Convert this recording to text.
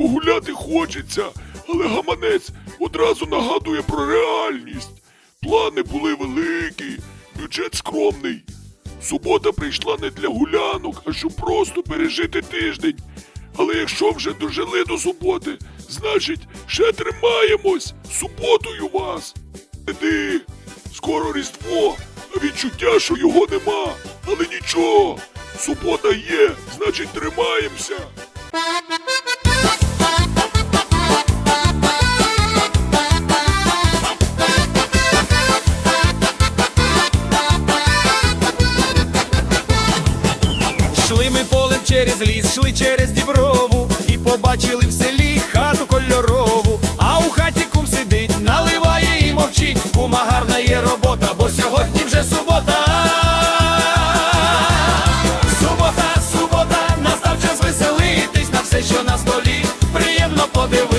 Погуляти хочеться, але гаманець одразу нагадує про реальність. Плани були великі, бюджет скромний. Субота прийшла не для гулянок, а щоб просто пережити тиждень. Але якщо вже дожили до суботи, значить ще тримаємось. Суботою вас. Іди, скоро Різдво, а відчуття, що його нема. Але нічого, субота є, значить тримаємося. через ліс, шли через діброву і побачили в селі хату кольорову. А у хаті кум сидить, наливає і мовчить. Кума гарна є робота, бо сьогодні вже субота. Субота, субота, настав час веселитись на все, що на столі. Приємно подивитись.